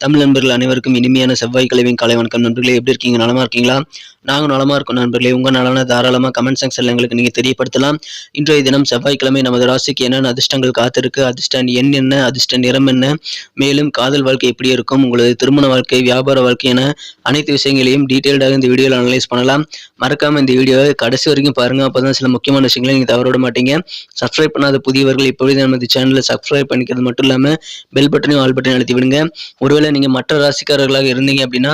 தமிழ் நண்பர்கள் அனைவருக்கும் இனிமையான செவ்வாய்க்கிழமையும் காலை வணக்கம் நண்பர்களே. எப்படி இருக்கீங்க? நலமா இருக்கீங்களா? நாங்கள் நலமா இருக்கோம் நண்பர்களே. உங்க நலன தாராளமாக கமெண்ட் செக்ஷன்ல எங்களுக்கு நீங்க தெரியப்படுத்தலாம். இன்றைய தினம் செவ்வாய்க்கிழமை நமது ராசிக்கு என்னென்ன அதிர்ஷ்டங்கள் காத்திருக்கு? அதிர்ஷ்ட எண் என்ன? அதிர்ஷ்ட நிறம் என்ன? மேலும் காதல் வாழ்க்கை எப்படி இருக்கும்? உங்களது திருமண வாழ்க்கை வியாபார வாழ்க்கை என அனைத்து விஷயங்களையும் டீட்டெயில்டாக இந்த வீடியோவில் அனலைஸ் பண்ணலாம். மறக்காம இந்த வீடியோவை கடைசி வரைக்கும் பாருங்க. அப்பதான் சில முக்கியமான விஷயங்களை நீங்க தவற விட மாட்டீங்க. சப்ஸ்கிரைப் பண்ணாத புதியவர்கள் இப்பொழுது நமது சேனலை சப்ஸ்கிரைப் பண்ணிக்கிறது மட்டும் இல்லாம பெல் பட்டனையும் ஆல் பட்டனையும் அழுத்தி விடுங்க. ஒருவேளை நீங்கள் மற்ற ராசிக்காரர்களாக இருந்தீங்க அப்படின்னா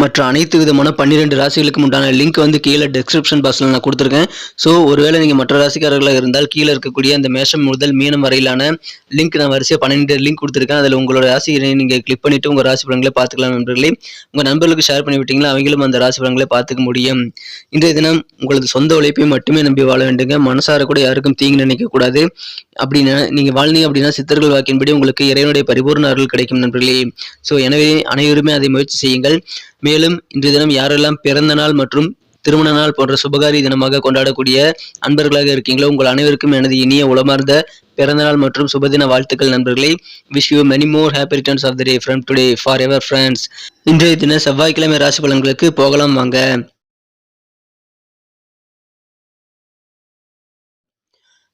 மற்ற அனைத்து விதமான பன்னிரெண்டு ராசிகளுக்கு உண்டான லிங்க் வந்து கீழே டிஸ்கிரிப்ஷன் பாக்ஸில் நான் கொடுத்துருக்கேன். ஸோ ஒருவேளை நீங்கள் மற்ற ராசிக்காரர்களாக இருந்தால் கீழே இருக்கக்கூடிய அந்த மேஷம் முதல் மீனம் வரையிலான லிங்க் நான் வரிசையாக பன்னெண்டு லிங்க் கொடுத்துருக்கேன். அதில் உங்களோட ராசியை நீங்கள் கிளிக் பண்ணிவிட்டு உங்கள் ராசி பலன்களை பார்த்துக்கலாம் நண்பர்களே. உங்கள் நண்பர்களுக்கு ஷேர் பண்ணி விட்டீங்களா அவங்களும் அந்த ராசி பலன்களை பார்த்துக்க முடியும். இன்றைய தினம் உங்களது சொந்த உழைப்பை மட்டுமே நம்பி வாழ வேண்டுங்க. மனசார கூட யாருக்கும் தீங்கு நினைக்கக்கூடாது அப்படின்னா நீங்கள் வாழ்ந்தீங்க அப்படின்னா சித்தர்கள் வாக்கின்படி உங்களுக்கு இறைவனுடைய பரிபூர்ண அருள் கிடைக்கும் நண்பர்களே. ஸோ எனவே அனைவருமே அதை முயற்சி செய்யுங்கள். மேலும் இன்றைய தினம் யாரெல்லாம் பிறந்த நாள் மற்றும் திருமண நாள் போன்ற சுபகாரி தினமாக கொண்டாடக்கூடிய அன்பர்களாக இருக்கீங்களோ உங்கள் அனைவருக்கும் எனது இனிய உளமார்ந்த பிறந்தநாள் மற்றும் சுபதின வாழ்த்துக்கள் நண்பர்களே. Wish you many more happy returns of the day from today forever friends இன்றைய தின செவ்வாய்க்கிழமை ராசி பலன்களுக்கு போகலாம் வாங்க.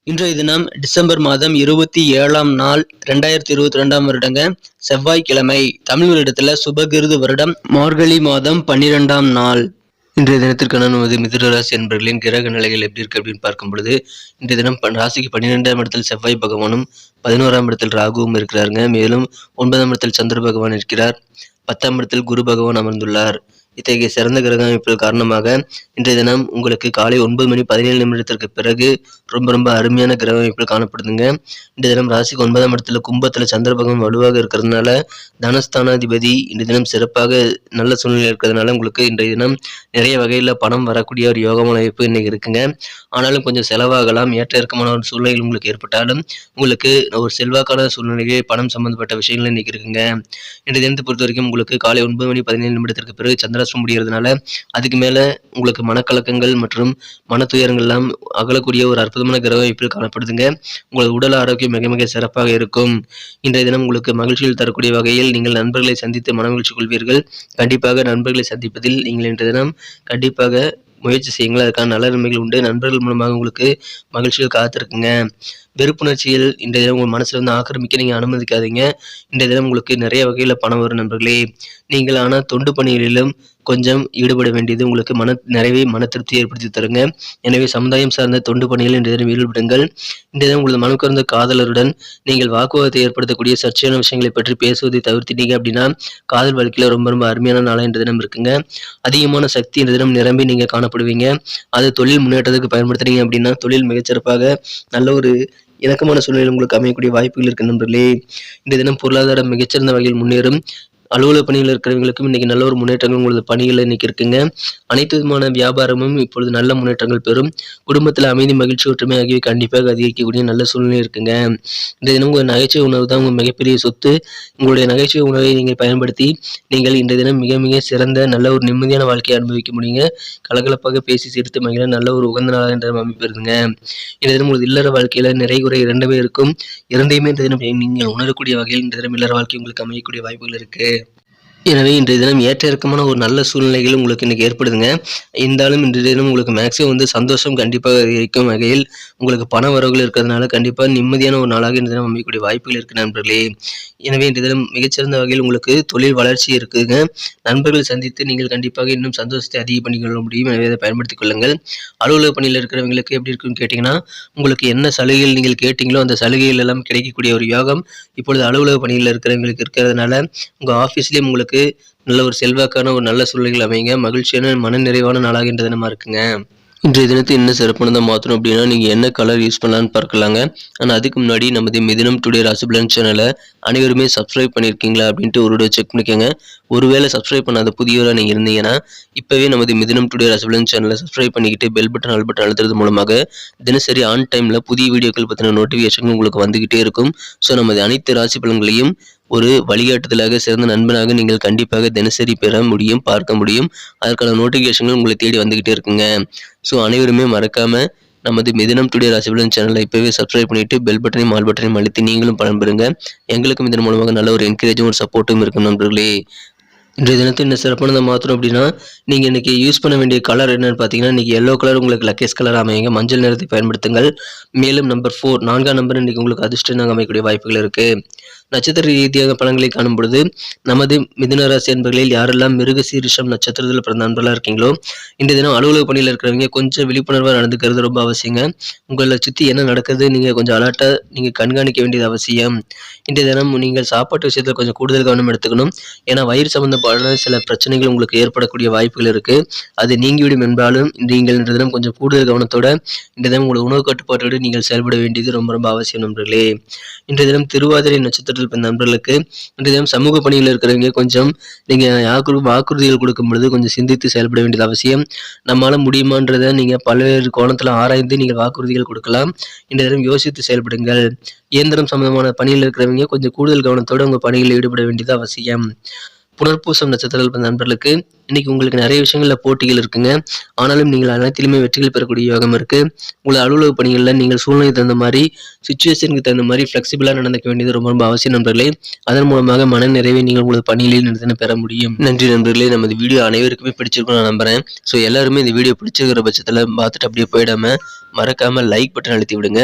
இன்றைய தினம் டிசம்பர் மாதம் இருபத்தி ஏழாம் நாள் ரெண்டாயிரத்தி இருபத்தி ரெண்டாம் வருடங்க. செவ்வாய்க்கிழமை தமிழ் வருடத்துல சுபகிருது வருடம் மார்கழி மாதம் பன்னிரெண்டாம் நாள். இன்றைய தினத்திற்கான நமது மிதுனராசி என்பர்களின் கிரக நிலைகள் எப்படி இருக்கு அப்படின்னு பார்க்கும் பொழுது இன்றைய தினம் ராசிக்கு பன்னிரெண்டாம் இடத்தில் செவ்வாய் பகவானும் பதினோராம் இடத்தில் ராகுவும் இருக்கிறாருங்க. மேலும் ஒன்பதாம் இடத்தில் சந்திர பகவான் இருக்கிறார். பத்தாம் இடத்தில் குரு பகவான் அமர்ந்துள்ளார். இத்தகைய சிறந்த கிரக அமைப்புகள் காரணமாக இன்றைய தினம் உங்களுக்கு காலை ஒன்பது மணி பதினேழு நிமிடத்திற்கு பிறகு ரொம்ப ரொம்ப அருமையான கிரக அமைப்புகள் காணப்படுதுங்க. இன்றைய தினம் ராசிக்கு ஒன்பதாம் இடத்துல கும்பத்துல சந்திர பகவான் வலுவாக இருக்கிறதுனால தனஸ்தானாதிபதி இன்றைய தினம் சிறப்பாக நல்ல சூழ்நிலை இருக்கிறதுனால உங்களுக்கு இன்றைய தினம் நிறைய வகையில் பணம் வரக்கூடிய ஒரு யோகமான அமைப்பு இன்னைக்கு இருக்குங்க. ஆனாலும் கொஞ்சம் செலவாகலாம் ஏற்ற இறக்கமான ஒரு சூழ்நிலைகள் உங்களுக்கு ஏற்பட்டாலும் உங்களுக்கு ஒரு செல்வாக்கான சூழ்நிலையே பணம் சம்பந்தப்பட்ட விஷயங்கள் இன்னைக்கு இருக்குங்க. இன்றைய தினத்தை பொறுத்த வரைக்கும் உங்களுக்கு காலை ஒன்பது மணி பதினேழு நிமிடத்திற்கு பிறகு சந்திராஷ்டம் முடிகிறதுனால அதுக்கு மேலே உங்களுக்கு மனக்கலக்கங்கள் மற்றும் மன துயரங்கள் எல்லாம் அகலக்கூடிய ஒரு அற்புதமான கிரக அமைப்பில் காணப்படுதுங்க. உங்களது உடல் ஆரோக்கியம் மிக மிக சிறப்பாக இருக்கும். இன்றைய தினம் உங்களுக்கு மகிழ்ச்சியில் தரக்கூடிய வகையில் நீங்கள் நண்பர்களை சந்தித்து மனமகிழ்ச்சி கொள்வீர்கள். கண்டிப்பாக நண்பர்களை சந்திப்பதில் நீங்கள் இன்றைய தினம் கண்டிப்பாக முயற்சி செய்யுங்கள். அதுக்கான நல்ல நன்மைகள் உண்டு. நண்பர்கள் மூலமாக உங்களுக்கு மகிழ்ச்சிகள் காத்திருக்குங்க. வெறுப்புணர்ச்சியில் இந்த தினம் உங்கள் மனசில் வந்து ஆக்கிரமிக்க நீங்கள் அனுமதிக்காதீங்க. இந்த தினம் உங்களுக்கு நிறைய வகையில் பணம் வரும் நண்பர்களே. நீங்கள் ஆனால் தொண்டு பணிகளிலும் கொஞ்சம் ஈடுபட வேண்டியது உங்களுக்கு மன நிறைவே மன திருப்தி ஏற்படுத்தி தருங்க. எனவே சமுதாயம் சார்ந்த தொண்டு பணிகள் இன்றைய தினம் ஈடுபடுங்கள். இன்றைய தினம் உங்களது மனக்குறந்த காதலருடன் நீங்கள் வாக்குவாதத்தை ஏற்படுத்தக்கூடிய சர்ச்சையான விஷயங்களை பற்றி பேசுவதை தவிர்த்திட்டீங்க அப்படின்னா காதல் வாழ்க்கையில் ரொம்ப ரொம்ப அருமையான நாளாக இன்றைய தினம் இருக்குங்க. அதிகமான சக்தி இன்றைய தினம் நிரம்பி நீங்கள் காணப்படுவீங்க. அது தொழில் முன்னேற்றத்துக்கு பயன்படுத்துறீங்க அப்படின்னா தொழில் மிகச்சிறப்பாக நல்ல ஒரு இணக்கமான சூழ்நிலை உங்களுக்கு அமையக்கூடிய வாய்ப்புகள் இருக்கு நண்பர்களே இந்த தினம் பொருளாதாரம் மிகச்சிறந்த வகையில் முன்னேறும். அலுவலக பணியில் இருக்கிறவங்களுக்கும் இன்னைக்கு நல்ல ஒரு முன்னேற்றங்கள் உங்களது பணிகளில் இன்னைக்கு இருக்குங்க. அனைத்து விதமான வியாபாரமும் இப்பொழுது நல்ல முன்னேற்றங்கள் பெறும். குடும்பத்தில் அமைதி மகிழ்ச்சி ஒற்றுமை ஆகியவை கண்டிப்பாக அதிகரிக்கக்கூடிய நல்ல சூழ்நிலை இருக்குங்க. இந்த தினம் உங்கள் நகைச்சுவை உணவு தான் உங்கள் மிகப்பெரிய சொத்து. உங்களுடைய நகைச்சுவை உணவை நீங்கள் பயன்படுத்தி நீங்கள் இன்றைய தினம் மிக மிக சிறந்த நல்ல ஒரு நிம்மதியான வாழ்க்கையை அனுபவிக்க முடியுங்க. கலகலப்பாக பேசி சிரித்து மகிழ நல்ல ஒரு உகந்த நாளாக என்ற அமைப்பு இருந்துங்க இந்த தினம் உங்களது இல்லற வாழ்க்கையில் நிறை குறை இரண்டுமே இருக்கும் இரண்டையுமே இந்த தினம் நீங்கள் உணரக்கூடிய வகையில் இந்த தினம் இல்லற வாழ்க்கை உங்களுக்கு அமையக்கூடிய வாய்ப்புகள் இருக்குது எனவே இன்றைய தினம் ஏற்ற இறக்கமான ஒரு நல்ல சூழ்நிலைகள் உங்களுக்கு இன்றைக்கி ஏற்படுதுங்க. இருந்தாலும் இன்றைய தினம் உங்களுக்கு மேக்ஸிமம் வந்து சந்தோஷம் கண்டிப்பாக இருக்கும் வகையில் உங்களுக்கு பண வரவுகள் இருக்கிறதுனால கண்டிப்பாக நிம்மதியான ஒரு நாளாக இன்றைய தினம் அமையக்கூடிய வாய்ப்புகள் இருக்கு நண்பர்களே. எனவே இன்றைய தினம் மிகச்சிறந்த வகையில் உங்களுக்கு தொழில் வளர்ச்சி இருக்குங்க நண்பர்கள் சந்தித்து நீங்கள் கண்டிப்பாக இன்னும் சந்தோஷத்தை அதிகம் பண்ணிக்கொள்ள முடியும். எனவே அதை பயன்படுத்திக் கொள்ளுங்கள். அலுவலக பணியில் இருக்கிறவங்களுக்கு எப்படி இருக்குன்னு கேட்டிங்கன்னா உங்களுக்கு என்ன சலுகைகள் நீங்கள் கேட்டீங்களோ அந்த சலுகைகள் எல்லாம் கிடைக்கக்கூடிய ஒரு யோகம் இப்பொழுது அலுவலக பணியில் இருக்கிறவங்களுக்கு இருக்கிறதுனால உங்கள் ஆஃபீஸ்லேயும் உங்களுக்கு நல்ல ஒரு செல்வாக்கான ஒரு நல்ல சூழ்நிலைகள் அமைங்க. மகிழ்ச்சியான மன நிறைவான நாளாக இன்றைய தினமா இருக்குங்க. இன்றைய தினத்தை என்ன சிறப்பானதாக மாற்றணும் அப்படின்னா நீங்கள் என்ன கலர் யூஸ் பண்ணலான்னு பார்க்கலாங்க. ஆனால் அதுக்கு முன்னாடி நமது மிதினம் டுடே ராசிபலன் சேனலை அனைவருமே சப்ஸ்கிரைப் பண்ணியிருக்கீங்களா அப்படின்ட்டு ஒரு செக் பண்ணிக்கோங்க. ஒருவேளை சப்ஸ்கிரைப் பண்ணாத புதியவராக நீங்கள் இருந்தீங்கன்னா இப்போவே நமது மிதினம் டுடே ராசிபலன் சேனலை சப்ஸ்கிரைப் பண்ணிக்கிட்டு பெல் பட்டன் ஆல் பட்டன் அழுத்துறது மூலமாக தினசரி ஆன் டைமில் புதிய வீடியோக்கள் பற்றின நோட்டிஃபிகேஷன் உங்களுக்கு வந்துக்கிட்டே இருக்கும். ஸோ நமது அனைத்து ராசி பலன்களையும் ஒரு வழிகாட்டுதலாக சிறந்த நண்பனாக நீங்கள் கண்டிப்பாக தினசரி பெற முடியும் பார்க்க முடியும். அதற்கான நோட்டிஃபிகேஷன்கள் உங்களை தேடி வந்துக்கிட்டே இருக்குங்க. ஸோ அனைவருமே மறக்காம நமது மிதினம் டுடே ராசிபலன் சேனலை இப்போவே சப்ஸ்கிரைப் பண்ணிவிட்டு பெல் பட்டனையும் ஆல் பட்டனையும் அழுத்தி நீங்களும் பலன்பெறுங்க எங்களுக்கும் இதன் மூலமாக நல்ல ஒரு என்கரேஜும் ஒரு சப்போர்ட்டும் இருக்கும் நண்பர்களே. இன்றைய தினத்தில் என்ன சிறப்பானதை மாற்றணும் அப்படின்னா நீங்கள் இன்றைக்கி யூஸ் பண்ண வேண்டிய கலர் என்னென்னு பார்த்தீங்கன்னா இன்றைக்கி எல்லோ கலர் உங்களுக்கு லக்கேஸ் கலர் அமையுங்க. மஞ்சள் நிறத்தை பயன்படுத்துங்கள். மேலும் நம்பர் ஃபோர் நான்காம் நம்பர் இன்றைக்கி உங்களுக்கு அதிர்ஷ்டம் அமைக்கக்கூடிய வாய்ப்புகள் இருக்குது நட்சத்திர ரீதியாக பலன்களை காணும் பொழுது நமது மிதுன ராசி அன்பர்களில் யாரெல்லாம் மிருக சீரிஷம் நட்சத்திரத்தில் பிறந்த நண்பர்களாக இருக்கீங்களோ இந்த தினம் அலுவலக பணியில் இருக்கிறவங்க கொஞ்சம் விழிப்புணர்வாக நடந்துக்கிறது ரொம்ப அவசியங்க. உங்களை சுற்றி என்ன நடக்குது நீங்கள் கொஞ்சம் அலர்ட்டாக நீங்கள் கண்காணிக்க வேண்டியது அவசியம். இன்றைய தினம் நீங்கள் சாப்பாட்டு விஷயத்தில் கொஞ்சம் கூடுதல் கவனம் எடுத்துக்கணும். ஏன்னா வயிறு சம்மந்தப்பட சில பிரச்சனைகள் உங்களுக்கு ஏற்படக்கூடிய வாய்ப்புகள் இருக்குது அது நீங்கிவிடும் என்றாலும் நீங்கள் இன்றைய தினம் கொஞ்சம் கூடுதல் கவனத்தோட இன்றைய தினம் உங்களோட உணவு கட்டுப்பாட்டோடு நீங்கள் செயல்பட வேண்டியது ரொம்ப ரொம்ப அவசியம் நண்பர்களே. இன்றைய தினம் திருவாதிரை நட்சத்திர பிறந்த நண்பர்களுக்கு இன்றைய தினம் சமூக பணியில் இருக்கிறவங்க கொஞ்சம் நீங்கள் யாருக்கு வாக்குறுதிகள் கொடுக்கும் பொழுது கொஞ்சம் சிந்தித்து செயல்பட வேண்டியது அவசியம். நம்மளால் முடியுமான்றதை நீங்கள் பல்வேறு கோணத்தில் ஆராய்ந்து நீங்கள் வாக்குறுதிகள் கொடுக்கலாம். இன்றைய தினம் யோசித்து செயல்படுங்கள். இயந்திரம் சம்பந்தமான பணியில் இருக்கிறவங்க கொஞ்சம் கூடுதல் கவனத்தோடு உங்கள் பணியில் ஈடுபட வேண்டியது அவசியம். புனர்பூசம் நட்சத்திரத்தில் பிறந்த நண்பர்களுக்கு இன்னைக்கு உங்களுக்கு நிறைய விஷயங்களில் போட்டிகள் இருக்குங்க. ஆனாலும் நீங்கள் அனைத்திலுமே வெற்றிகள் பெறக்கூடிய யோகம் இருக்கு. உங்கள் அலுவலக பணிகளில் நீங்கள் சூழ்நிலை தகுந்த மாதிரி சுச்சுவேஷனுக்கு தகுந்த மாதிரி ஃப்ளெக்சிபிளாக நடந்துக்க வேண்டியது ரொம்ப ரொம்ப அவசியம் நண்பர்களே. அதன் மூலமாக மன நிறைவை நீங்கள் உங்களது பணிகளில் நிறுத்தின பெற முடியும். நன்றி நண்பர்களே. நமது வீடியோ அனைவருக்குமே பிடிச்சிருக்கும் நான் நம்புறேன். ஸோ எல்லாருமே இந்த வீடியோ பிடிச்சிருக்கிற பட்சத்தில் பார்த்துட்டு அப்படியே போயிடாம மறக்காம லைக் பட்டன் அழுத்தி விடுங்க.